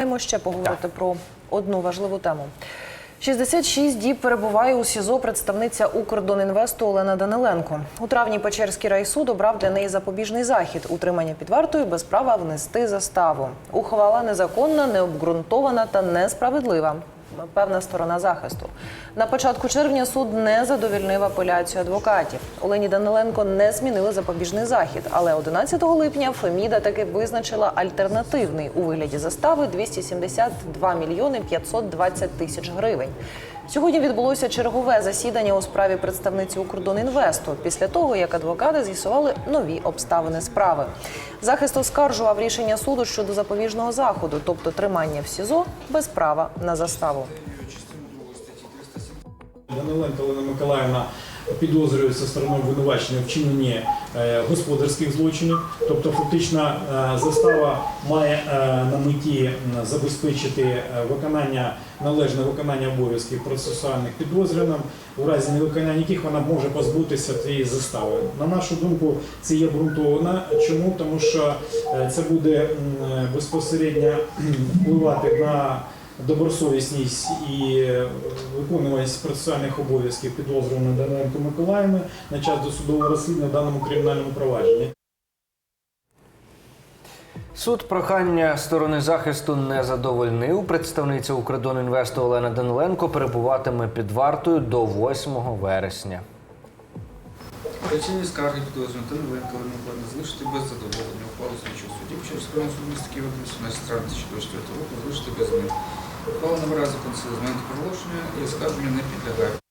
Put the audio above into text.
Маємо ще поговорити про одну важливу тему. 66 діб перебуває у СІЗО представниця Укрдонінвесту Олена Даниленко. У травні Печерський райсуд обрав для неї запобіжний захід утримання під вартою без права внести заставу. Ухвала незаконна, необґрунтована та несправедлива. Певна сторона захисту. На початку червня суд не задовільнив апеляцію адвокатів. Олені Даниленко не змінили запобіжний захід, але 11 липня Феміда таки визначила альтернативний у вигляді застави 272 мільйони 520 тисяч гривень. Сьогодні відбулося чергове засідання у справі представниці Укрдонінвесту після того, як адвокати з'ясували нові обставини справи. Захист оскаржував рішення суду щодо запобіжного заходу, тобто тримання в СІЗО без права на заставу. Даниленко Олена Миколаївна підозрюється стороною обвинувачення в вчиненні е, господарських злочинів. Тобто, фактично, е, застава має е, на меті забезпечити виконання належне виконання обов'язків процесуальних підозрюваним, у разі невиконання яких вона може позбутися цієї застави. На нашу думку, це є обґрунтовано. Чому? Тому що це буде безпосередньо впливати на добросовісність і е, виконуваність процесуальних обов'язків підозрюваної Даниленко Миколаївни на час досудового розслідування в даному кримінальному провадженні. Суд прохання сторони захисту не задовольнив. Представниця Укрдонінвесту Олена Даниленко перебуватиме під вартою до 8 вересня. Причини скарги підозрюваного Даниленка Олени Миколаївни залишити без задоволення ухвалу слідчого судді Печерського суду міста Києва 18 травня 2024 року залишити без змін. Сили з моменту проголошення і оскарження не підлягає.